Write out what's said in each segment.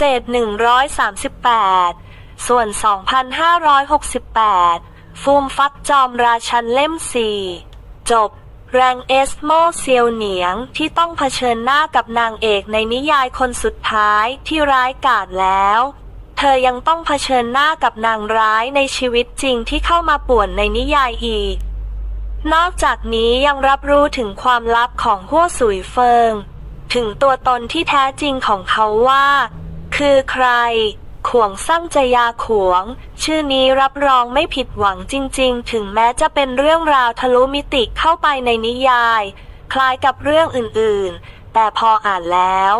เศษ 138 ส่วน 2,568 ฟูมฟักจอมราชันเล่ม4จบ แรงเอสโมเซียวเหนียงที่ต้องเผชิญหน้ากับนางเอกในนิยายคนสุดท้ายที่ร้ายกาจแล้ว เธอยังต้องเผชิญหน้ากับนางร้ายในชีวิตจริงที่เข้ามาป่วนในนิยายอีก นอกจากนี้ยังรับรู้ถึงความลับของหัวสุยเฟิงถึงตัวตนที่แท้จริงของเขาว่า คือใคร ขวงซ้ำจยาขวง ชื่อนี้รับรองไม่ผิดหวังจริง ๆ ถึงแม้จะเป็นเรื่องราวทะลุมิติเข้าไปในนิยาย คล้ายกับเรื่องอื่นๆ แต่พออ่านแล้ว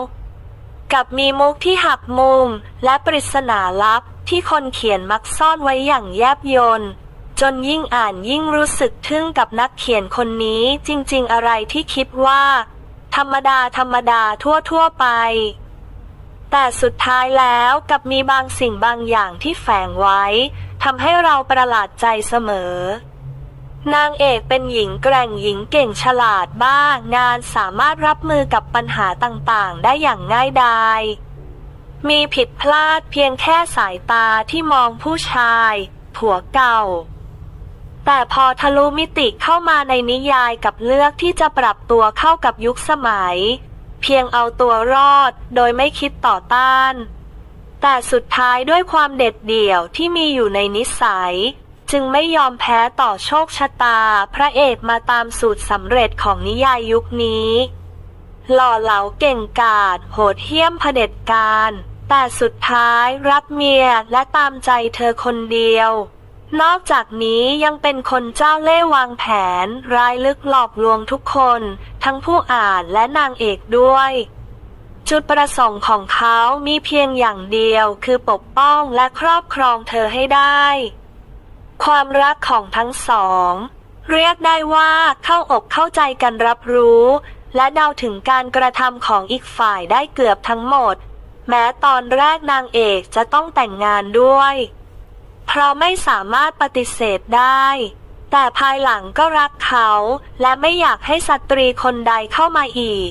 กับมีมุกที่หักมุม และปริศนาลับที่คนเขียนมักซ่อนไว้อย่างแยบยลจนยิ่งอ่านยิ่งรู้สึกทึ่งกับนักเขียนคนนี้จริงๆอะไรที่คิดว่า ธรรมดาธรรมดาทั่วทั่วๆไป แต่สุดท้ายแล้วกับมีบางสิ่งบางอย่างที่แฝงไว้ทำให้เราประหลาดใจเสมอ นางเอกเป็นหญิงแกร่งหญิงเก่งฉลาดบ้างงานสามารถรับมือกับปัญหาต่างๆ ได้อย่างง่ายดายมีผิดพลาดเพียงแค่สายตาที่มองผู้ชาย ผัวเก่า แต่พอทะลุมิติเข้ามาในนิยายกับเลือกที่จะปรับตัวเข้ากับยุคสมัย เพียงเอาตัวรอดโดยไม่คิดต่อต้าน แต่สุดท้ายด้วยความเด็ดเดี่ยวที่มีอยู่ในนิสัย จึงไม่ยอมแพ้ต่อโชคชะตาพระเอกมาตามสูตรสำเร็จของนิยายยุคนี้ หล่อเหลาเก่งกาจโหดเหี้ยมเผด็จการ แต่สุดท้ายรักเมียและตามใจเธอคนเดียว นอกจากนี้ยังเป็นคนเจ้าเล่ห์วางแผน รายลึกหลอกลวงทุกคน ทั้งผู้อ่านและนางเอกด้วย จุดประสงค์ของเขามีเพียงอย่างเดียวคือปกป้องและครอบครองเธอให้ได้ ความรักของทั้งสอง เรียกได้ว่าเข้าอกเข้าใจกันรับรู้ และเดาถึงการกระทำของอีกฝ่ายได้เกือบทั้งหมด แม้ตอนแรกนางเอกจะต้องแต่งงานด้วย เพราะไม่สามารถปฏิเสธได้ แต่ภายหลังก็รักเขา และไม่อยากให้สตรีคนใดเข้ามาอีก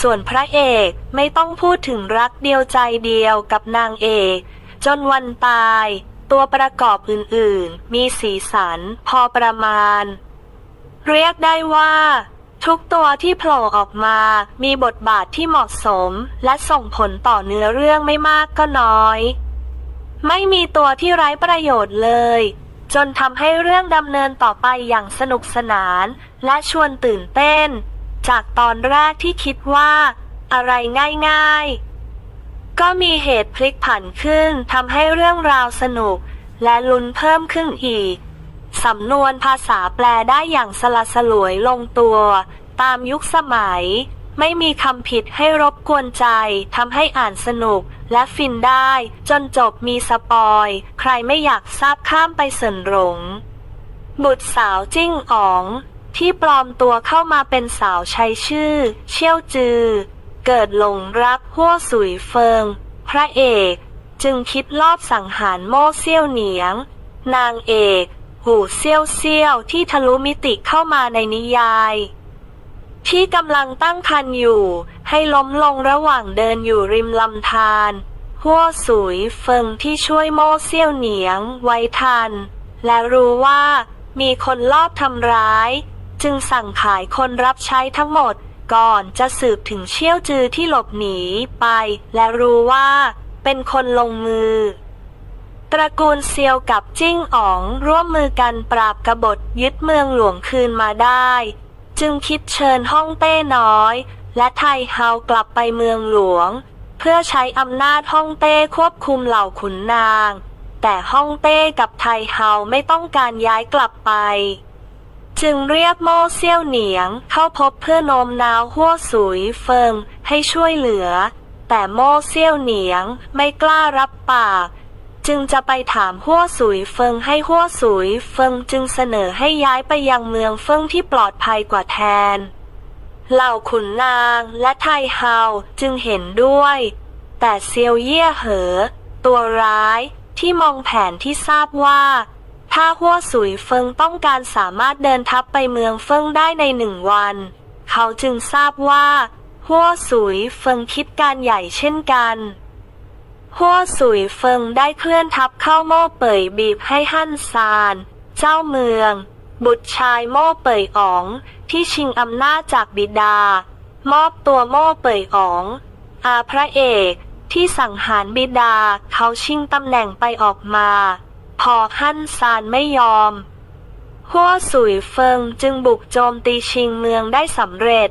ส่วนพระเอกไม่ต้องพูดถึงรักเดียวใจเดียวกับนางเอกจนวันตาย ตัวประกอบอื่นๆ มีสีสันพอประมาณ เรียกได้ว่า ทุกตัวที่โผล่ออกมามีบทบาทที่เหมาะสม และส่งผลต่อเนื้อเรื่องไม่มากก็น้อย ไม่มีตัวที่ไร้ประโยชน์เลย จนทำให้เรื่องดำเนินต่อไปอย่างสนุกสนานและชวนตื่นเต้น จากตอนแรกที่คิดว่า อะไรง่ายๆ ก็มีเหตุพลิกผันขึ้นทำให้เรื่องราวสนุก และลุ้นเพิ่มขึ้นอีก สำนวนภาษาแปลได้อย่างสละสลวยลงตัว ตามยุคสมัย ไม่มีคำผิดให้รบกวนใจทำให้อ่านสนุก และฟินได้ จนจบมีสปอย ใครไม่อยากทราบข้ามไปเสินหลง บุตรสาวจิ้งอ๋อง ที่ปลอมตัวเข้ามาเป็นสาวใช้ชื่อ เชี่ยวจือ เกิดหลงรักหัวสุยเฟิง พระเอก จึงคิดลอบสังหารโม่เซี่ยวเหนียง นางเอก หูเซี่ยวเซี่ยวที่ทะลุมิติเข้ามาในนิยาย ที่กำลังตั้งคันอยู่ ให้ล้มลงระหว่างเดินอยู่ริมลำธารหัวสุยเฟิงที่ช่วยโม่เซี่ยวเหนียงไว้ทัน และรู้ว่ามีคนลอบทำร้าย จึงสั่งขายคนรับใช้ทั้งหมดก่อนจะสืบถึงเชี่ยวจือที่หลบหนีไป และรู้ว่าเป็นคนลงมือ ตระกูลเซียวกับจิ้งอ๋องร่วมมือกันปราบกบฏยึดเมืองหลวงคืนมาได้ จึงคิดเชิญฮ่องเต้น้อย และไทเฮากลับไปเมืองหลวง เพื่อใช้อำนาจฮ่องเต้ควบคุมเหล่าขุนนาง แต่ฮ่องเต้กับไทเฮาไม่ต้องการย้ายกลับไป จึงเรียกโม่เซี่ยวเหนียงเข้าพบเพื่อโน้มน้าวหัวสุยเฟิงให้ช่วยเหลือ แต่โม่เซี่ยวเหนียงไม่กล้ารับปาก จึงจะไปถามหัวสุยเฟิงให้หัวสุยเฟิงจึงเสนอให้ย้ายไปยังเมืองเฟิงที่ปลอดภัยกว่าแทน เหล่าขุนนางและไทเฮาจึงเห็นด้วย แต่เซียวเย่ยเหอ ตัวร้ายที่มองแผนที่ทราบว่า ถ้าหัวสุยเฟิงต้องการสามารถเดินทัพไปเมืองเฟิงได้ในหนึ่งวัน เขาจึงทราบว่าหัวสุยเฟิงคิดการใหญ่เช่นกัน หัวสุยเฟิงได้เคลื่อนทัพเข้าโม่เป่ยบีบให้ฮั่นซาน เจ้าเมือง บุตรชายโม่เป่ยอ๋อง ที่ชิงอำนาจจากบิดา มอบตัวโม่เป่ยอ๋อง อาพระเอกที่สังหารบิดาเขาชิงตำแหน่งไปออกมา พอฮั่นซานไม่ยอมหัวสุยเฟิงจึงบุกโจมตีชิงเมืองได้สำเร็จ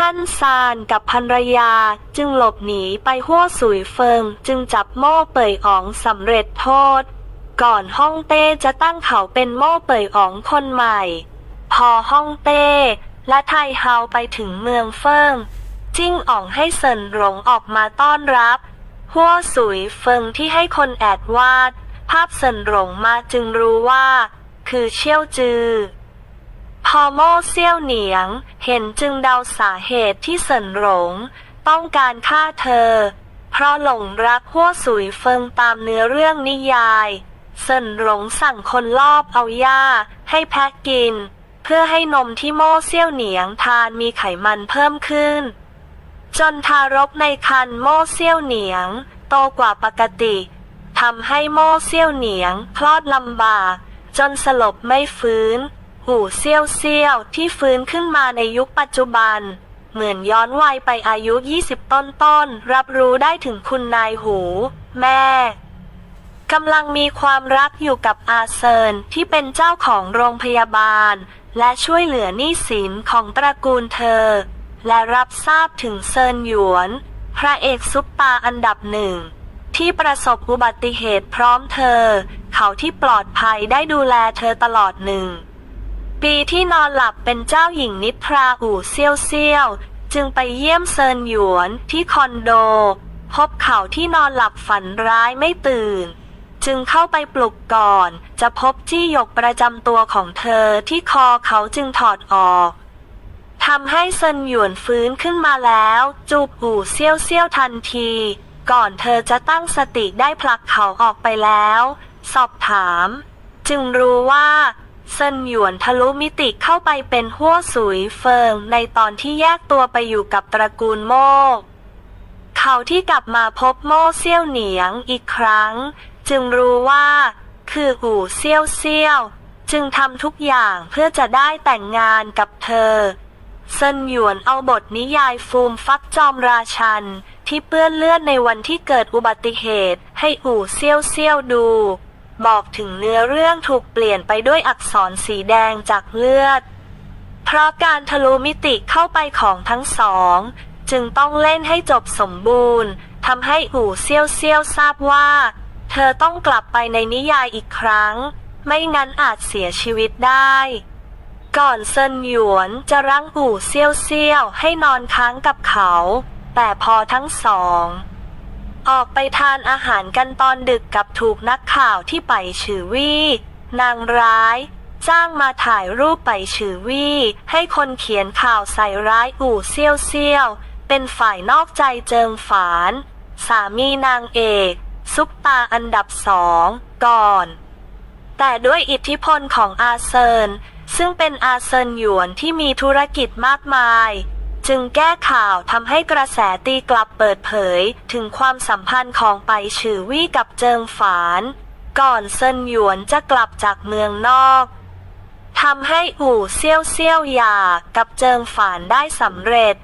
ฮั่นซานกับภรรยาจึงหลบหนีไปหัวสุยเฟิงจึงจับโม่เป่ยอ๋องสำเร็จโทษ ก่อนฮ่องเต้จะตั้งเขาเป็นโม่เป่ยอ๋องคนใหม่ พอฮ่องเต้และไทเฮาไปถึงเมืองเฟิงจิ้งอ๋องให้เซินหลงออกมาต้อนรับหัวสุยเฟิงที่ให้คนแอดวาด ภาพเซินหลงมาจึงรู้ว่า คือเชี่ยวจือ พอโม่เซี่ยวเหนียง เห็นจึงเดาสาเหตุที่เซินหลง ต้องการฆ่าเธอ เพราะหลงรักหัวสุยเฟิงตามเนื้อเรื่องนิยายเซินหลงสั่งคนลอบเอาหญ้า ให้แพะกิน เพื่อให้นมที่โม่เซี่ยวเหนียงทานมีไขมันเพิ่มขึ้น จนทารกในครรภ์โม่เซี่ยวเหนียง โตกว่าปกติทำให้โม่เซี่ยวเหนียงคลอดลำบาก จนสลบไม่ฟื้น หูเซี่ยวเซี่ยวที่ฟื้นขึ้นมาในยุคปัจจุบัน เหมือนย้อนวัยไปอายุ 20 ต้นต้นๆรับรู้ได้ถึงคุณนายหู แม่กำลังมีความรักอยู่กับอาเซินที่เป็นเจ้าของโรงพยาบาล และช่วยเหลือหนี้สินของตระกูลเธอ และรับทราบถึงเซินหยวน พระเอกซุปตาอันดับหนึ่งที่ประสบอุบัติเหตุพร้อมเธอ เขาที่ปลอดภัยได้ดูแลเธอตลอดหนึ่ง ปีที่นอนหลับเป็นเจ้าหญิงนิทราอู่เซียวเซียว จึงไปเยี่ยมเซินหยวนที่คอนโด พบเขาที่นอนหลับฝันร้ายไม่ตื่น จึงเข้าไปปลุกก่อน จะพบจี้หยกประจำตัวของเธอที่คอเขาจึงถอดออกทำให้เซินหยวนฟื้นขึ้นมาแล้ว จูบหูเซียวเซียวทันที ก่อนเธอจะตั้งสติได้ผลักเขาออกไปแล้ว สอบถาม จึงรู้ว่า เซินหยวนทะลุมิติเข้าไปเป็นหัวสุยเฟิงในตอนที่แยกตัวไปอยู่กับตระกูลโมก เขาที่กลับมาพบโม่เซี่ยวเหนียงอีกครั้ง จึงรู้ว่า คือหูเซี่ยวเซี่ยว จึงทำทุกอย่างเพื่อจะได้แต่งงานกับเธอ เซินหยวนเอาบทนิยายฟูมฟักจอมราชันที่เปื้อนเลือดในวันที่เกิดอุบัติเหตุให้อู่เซี่ยวเซี่ยวดู บอกถึงเนื้อเรื่องถูกเปลี่ยนไปด้วยอักษรสีแดงจากเลือด เพราะการทะลุมิติเข้าไปของทั้งสอง จึงต้องเล่นให้จบสมบูรณ์ทำให้อู่เซี่ยวเซี่ยวทราบว่า เธอต้องกลับไปในนิยายอีกครั้ง ไม่งั้นอาจเสียชีวิตได้ ก่อนเซินหยวนจะรั้งอู่เซี่ยวเซี่ยวให้นอนค้างกับเขา แต่พอทั้งสอง ออกไปทานอาหารกันตอนดึกกับถูกนักข่าวที่ไปฉือวี่ นางร้าย จ้างมาถ่ายรูปไปฉือวี่ ให้คนเขียนข่าวใส่ร้ายอู่เซี่ยวเซี่ยว เป็นฝ่ายนอกใจเจิงฝาน สามีนางเอก ซุปตาอันดับสองก่อน แต่ด้วยอิทธิพลของอาเซิน ซึ่งเป็นอาเซินหยวนที่มีธุรกิจมากมาย จึงแก้ข่าวทำให้กระแสตีกลับเปิดเผย ถึงความสัมพันธ์ของไปฉือวี่กับเจิงฝาน ก่อนเซินหยวนจะกลับจากเมืองนอกทำให้อู่เซี่ยวเซี่ยวหย่ากับเจิงฝานได้สำเร็จ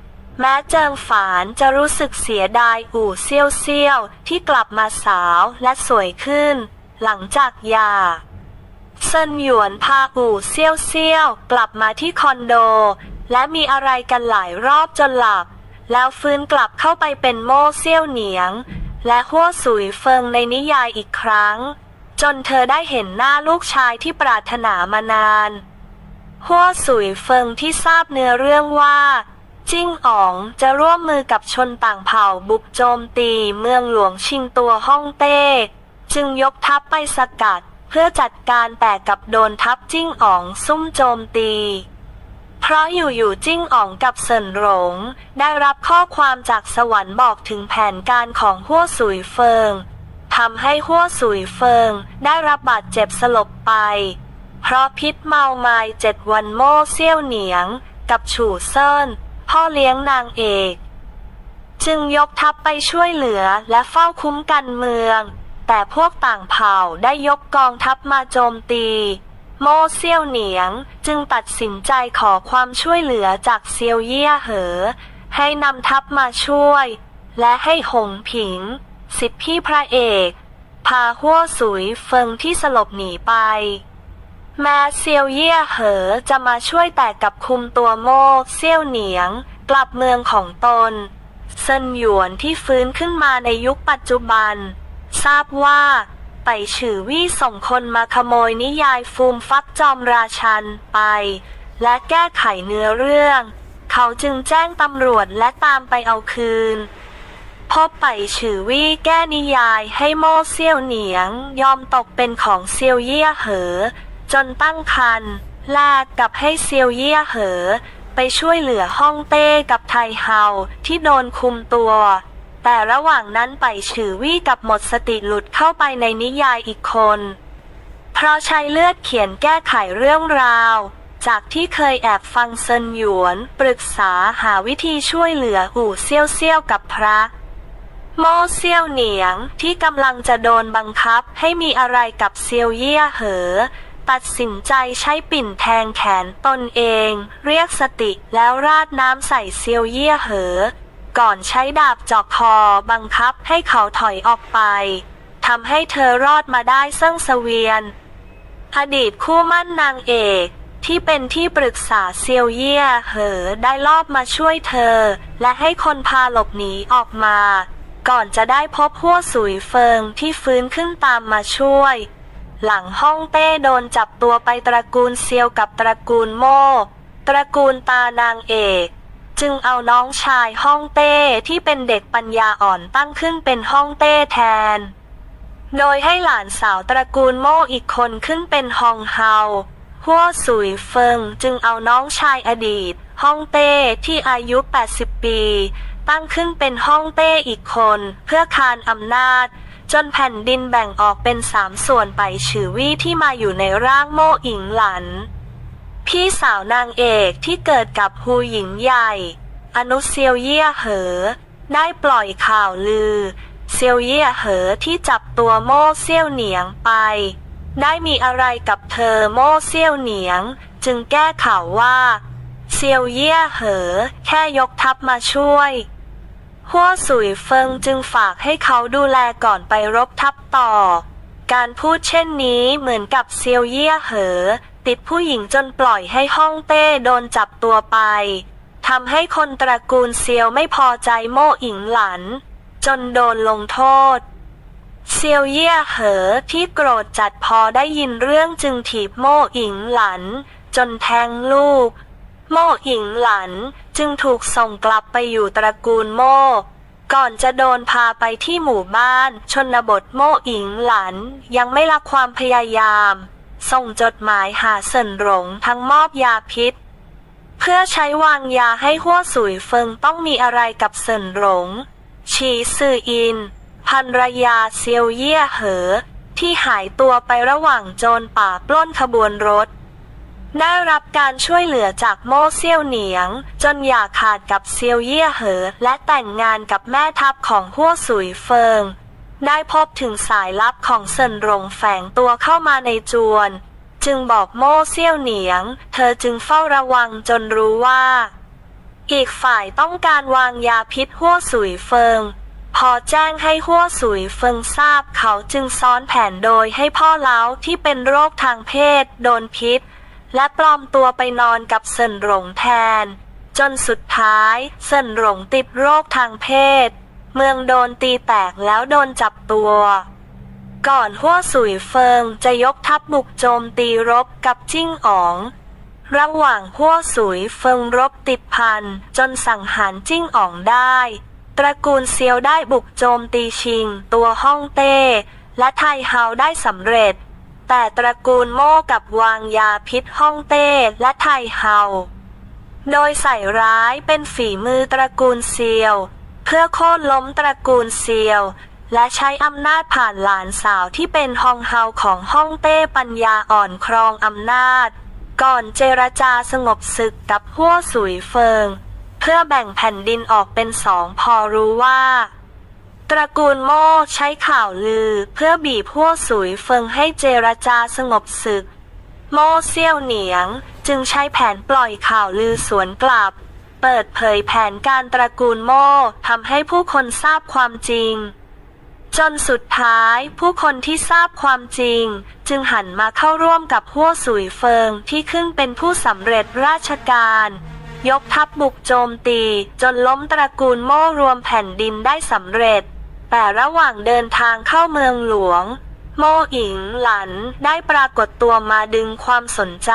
แม้เจิงฝานจะรู้สึกเสียดายอู่เซี่ยวเซี่ยวที่กลับมาสาวและสวยขึ้น หลังจากหย่าเซินหยวนพาอู่เซี่ยวเซี่ยวกลับมาที่คอนโด และมีอะไรกันหลายรอบจนหลับ แล้วฟื้นกลับเข้าไปเป็นโม่เซี่ยวเหนียง และหัวสุยเฟิงในนิยายอีกครั้ง จนเธอได้เห็นหน้าลูกชายที่ปรารถนามานานหัวสุยเฟิงที่ทราบเนื้อเรื่องว่า จิ้งอ๋องจะร่วมมือกับชนต่างเผ่าบุกโจมตีเมืองหลวงชิงตัวฮ่องเต้ จึงยกทัพไปสกัด เพื่อจัดการแต่กับโดนทัพจิ้งอ๋องซุ่มโจมตี เพราะอยู่ๆจิ้งอ๋องกับเซินหลง ได้รับข้อความจากสวรรค์บอกถึงแผนการของหัวสุยเฟิงทำให้หัวสุยเฟิงได้รับบาดเจ็บสลบไป เพราะพิษเมาไม้เจ็ดวันโม่เซี่ยวเหนียง กับฉู่เซินพ่อเลี้ยงนางเอก จึงยกทัพไปช่วยเหลือและเฝ้าคุ้มกันเมือง แต่พวกต่างเผ่าได้ยกกองทัพมาโจมตี โม่เซี่ยวเหนียง จึงตัดสินใจขอความช่วยเหลือจากเซียวเยี่ยเหอ ให้นำทัพมาช่วย และให้หงผิง สิทธิพี่พระเอก พาหัวสุยเฟิงที่สลบหนีไป แม้เซียวเยี่ยเหอจะมาช่วยแต่กับคุมตัวโม่เซี่ยวเหนียง กลับเมืองของตนเซินหยวนที่ฟื้นขึ้นมาในยุคปัจจุบัน ทราบว่า ไปฉือวี่ส่งคนมาขโมยนิยายฟูมฟักจอมราชันไป และแก้ไขเนื้อเรื่อง เขาจึงแจ้งตำรวจและตามไปเอาคืน พบไปฉือวี่แก้นิยายให้โม่เซี่ยวเหนียง ยอมตกเป็นของเซียวเยี่ยเหอ จนตั้งคันแลกกับให้เซียวเยี่ยเหอ ไปช่วยเหลือฮ่องเต้กับไทเฮาที่โดนคุมตัว แต่ระหว่างนั้นไปฉือวี่กับหมดสติหลุดเข้าไปในนิยายอีกคน เพราะใช้เลือดเขียนแก้ไขเรื่องราว จากที่เคยแอบฟังเซินหยวน ปรึกษาหาวิธีช่วยเหลืออู่เซี่ยวเซี่ยวกับพระโม่เซี่ยวเหนียงที่กำลังจะโดนบังคับให้มีอะไรกับเซียวเยี่ยเหอ ตัดสินใจใช้ปิ่นแทงแขนตนเอง เรียกสติแล้วราดน้ำใส่เซียวเยี่ยเหอ ก่อนใช้ดาบจอกคอบังคับให้เขาถอยออกไปทำให้เธอรอดมาได้เซิ่งเสวียน อดีตคู่มั่นนางเอกที่เป็นที่ปรึกษาเซียวเย่เหอได้ลอบมาช่วยเธอ และให้คนพาหลบหนีออกมา ก่อนจะได้พบหัวสุยเฟิงที่ฟื้นขึ้นตามมาช่วย หลังฮ่องเต้โดนจับตัวไปตระกูลเซียวกับตระกูลโม่ตระกูลตานางเอก จึงเอาน้องชายฮ่องเต้ที่เป็นเด็กปัญญาอ่อนตั้งขึ้นเป็นฮ่องเต้แทน โดยให้หลานสาวตระกูลโม่อีกคนขึ้นเป็นฮองเฮาหัวสุยเฟิงจึงเอาน้องชายอดีตฮ่องเต้ที่อายุ 80 ปี ตั้งขึ้นเป็นฮ่องเต้อีกคน เพื่อคานอำนาจ จนแผ่นดินแบ่งออกเป็นสามส่วนไปฉือวี่ที่มาอยู่ในร่างโม่อิงหลัน พี่สาวนางเอกที่เกิดกับฮูหญิงใหญ่ อนุเซียวเยี่ยเหอ ได้ปล่อยข่าวลือ เซียวเยี่ยเหอที่จับตัวโม่เซี่ยวเหนียงไป ได้มีอะไรกับเธอโม่เซี่ยวเหนียง จึงแก้ข่าวว่า เซียวเยี่ยเหอ แค่ยกทัพมาช่วยหัวสุยเฟิงจึงฝากให้เขาดูแลก่อนไปรบทัพต่อ การพูดเช่นนี้เหมือนกับเซียวเยี่ยเหอ ติดผู้หญิงจนปล่อยให้ฮ่องเต้โดนจับตัวไปทำให้คนตระกูลเซียวไม่พอใจโม่อิงหลัน จนโดนลงโทษ เซียวเยี่ยเหอที่โกรธจัดพอได้ยินเรื่องจึงถีบโม่อิงหลัน จนแทงลูก โม่อิงหลันจึงถูกส่งกลับไปอยู่ตระกูลโม่ก่อนจะโดนพาไปที่หมู่บ้าน ชนบทโม่อิงหลันยังไม่ละความพยายาม ส่งจดหมายหาเซินหลงทั้งมอบยาพิษ เพื่อใช้วางยาให้หัวสุยเฟิงต้องมีอะไรกับเซินหลง ชีซืออินภรรยาเซียวเยี่ยเหอ ที่หายตัวไประหว่างโจรป่าปล้นขบวนรถ ได้รับการช่วยเหลือจากโม่เซี่ยวเหนียง จนอย่าขาดกับเซียวเยี่ยเหอ และแต่งงานกับแม่ทัพของหัวสุยเฟิง ได้พบถึงสายลับของเซินหลงแฝงตัวเข้ามาในจวน จึงบอกโม่เซี่ยวเหนียง เธอจึงเฝ้าระวังจนรู้ว่า อีกฝ่ายต้องการวางยาพิษหัวสุยเฟิง พอแจ้งให้หัวสุยเฟิงทราบเขาจึงซ้อนแผนโดยให้พ่อเล้าที่เป็นโรคทางเพศ โดนพิษ และปลอมตัวไปนอนกับเซินหลงแทน จนสุดท้ายเซินหลงติดโรคทางเพศ เมืองโดนตีแตกแล้วโดนจับตัว ก่อนหัวสุยเฟิงจะยกทัพบุกโจมตีรบกับจิ้งอ๋อง ระหว่างหัวสุยเฟิงรบติดพันจนสังหารจิ้งอ๋องได้ ตระกูลเซียวได้บุกโจมตีชิง ตัวฮ่องเต้ และไทเฮาได้สำเร็จ แต่ตระกูลโม่กับวางยาพิษฮ่องเต้และไทเฮาโดยใส่ร้ายเป็นฝีมือตระกูลเซียว เพื่อโค่นล้มตระกูลเซียว และใช้อำนาจผ่านหลานสาวที่เป็นฮองเฮาของฮ่องเต้ปัญญาอ่อนครองอำนาจ ก่อนเจรจาสงบศึกกับหัวสุยเฟิง เพื่อแบ่งแผ่นดินออกเป็นสองพอรู้ว่า ตระกูลโม่ใช้ข่าวลือเพื่อบีบหัวสุยเฟิงให้เจรจาสงบศึก โม่เซี่ยวเหนียงจึงใช้แผนปล่อยข่าวลือสวนกลับ เปิดเผยแผนการตระกูลโม่ทำให้ผู้คนทราบความจริง จนสุดท้ายผู้คนที่ทราบความจริง จึงหันมาเข้าร่วมกับหัวสุยเฟิงที่ขึ้นเป็นผู้สำเร็จราชการ ยกทัพบุกโจมตีจนล้มตระกูลโม่รวมแผ่นดินได้สำเร็จ แต่ระหว่างเดินทางเข้าเมืองหลวง โม่อิงหลันได้ปรากฏตัวมาดึงความสนใจ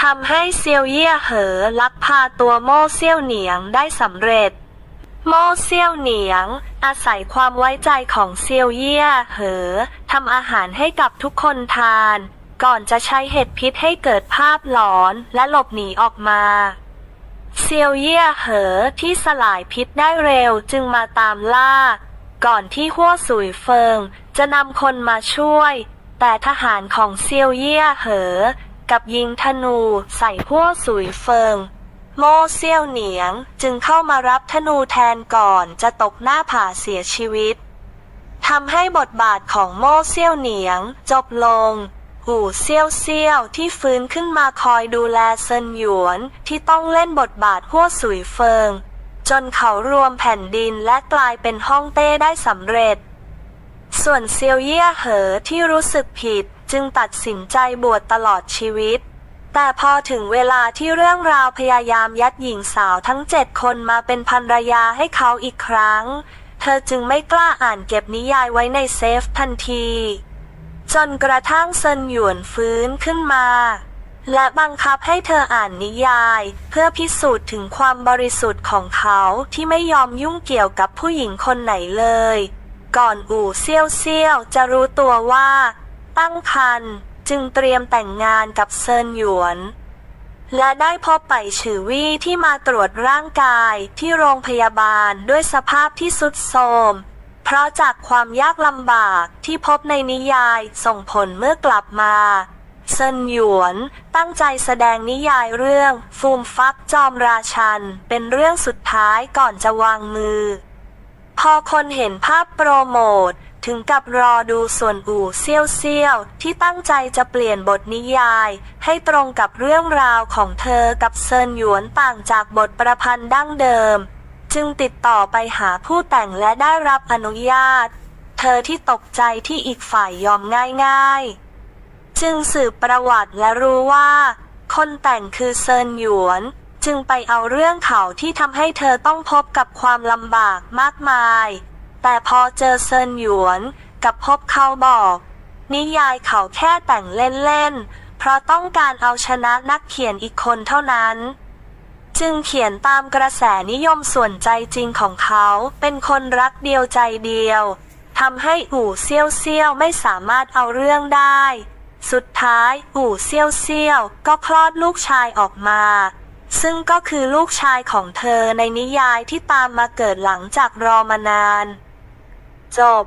ทำให้เซียวเย่ยเหอลักพาตัวโม่เซี่ยวเหนียงได้สำเร็จ โม่เซี่ยวเหนียง อาศัยความไว้ใจของเซียวเย่ยเหอทำอาหารให้กับทุกคนทาน ก่อนจะใช้เห็ดพิษให้เกิดภาพหลอนและหลบหนีออกมาเซียวเย่ยเหอที่สลายพิษได้เร็วจึงมาตามล่า ก่อนที่หัวสุยเฟิงจะนำคนมาช่วย แต่ทหารของเซียวเย่ยเหอ กับยิงธนูใส่หัวสุยเฟิง โม่เซี่ยวเหนียงจึงเข้ามารับธนูแทนก่อนจะตกหน้าผาเสียชีวิตทำให้บทบาทของโม่เซี่ยวเหนียงจบลงหูเซี่ยวเซี่ยวที่ฟื้นขึ้นมาคอยดูแลเซินหยวนที่ต้องเล่นบทบาทหัวสุยเฟิง จนเขารวมแผ่นดินและกลายเป็นฮ่องเต้ได้สำเร็จ ส่วนเซียวเย่ยเหอที่รู้สึกผิด จึงตัดสินใจบวชตลอดชีวิต แต่พอถึงเวลาที่เรื่องราวพยายามยัดหญิงสาวทั้งเจ็ดคนมาเป็นภรรยาให้เขาอีกครั้ง เธอจึงไม่กล้าอ่านเก็บนิยายไว้ในเซฟทันที จนกระทั่งเซินหยวนฟื้นขึ้นมาและบังคับให้เธออ่านนิยาย เพื่อพิสูจน์ถึงความบริสุทธิ์ของเขาที่ไม่ยอมยุ่งเกี่ยวกับผู้หญิงคนไหนเลย ก่อนอู่เซี่ยวเซี่ยวจะรู้ตัวว่า ตั้งครรภ์จึงเตรียมแต่งงานกับเซินหยวน และได้พบไปฉือวี่ที่มาตรวจร่างกายที่โรงพยาบาลด้วยสภาพที่สุดโทรมเพราะจากความยากลำบากที่พบในนิยายส่งผลเมื่อกลับมาเซินหยวนตั้งใจแสดงนิยายเรื่อง ฟูมฟักจอมราชัน เป็นเรื่องสุดท้ายก่อนจะวางมือ พอคนเห็นภาพโปรโมท ถึงกับรอดูส่วนอู่เซี่ยวเซี่ยวที่ตั้งใจจะเปลี่ยนบทนิยาย ให้ตรงกับเรื่องราวของเธอกับเซินหยวนต่างจากบทประพันธ์ดั้งเดิม จึงติดต่อไปหาผู้แต่งและได้รับอนุญาต เธอที่ตกใจที่อีกฝ่ายยอมง่ายๆ จึงสืบประวัติและรู้ว่า คนแต่งคือเซินหยวน จึงไปเอาเรื่องเขาที่ทำให้เธอต้องพบกับความลำบากมากมาย แต่พอเจอเซินหยวนกับพบเขาบอก นิยายเขาแค่แต่งเล่นๆ เพราะต้องการเอาชนะนักเขียนอีกคนเท่านั้น จึงเขียนตามกระแสนิยมส่วนใจจริงของเขาเป็นคนรักเดียวใจเดียวทำให้อู่เซี่ยวเซี่ยวไม่สามารถเอาเรื่องได้ สุดท้ายอู่เซี่ยวเซี่ยวก็คลอดลูกชายออกมา ซึ่งก็คือลูกชายของเธอในนิยายที่ตามมาเกิดหลังจากรอมานาน จบ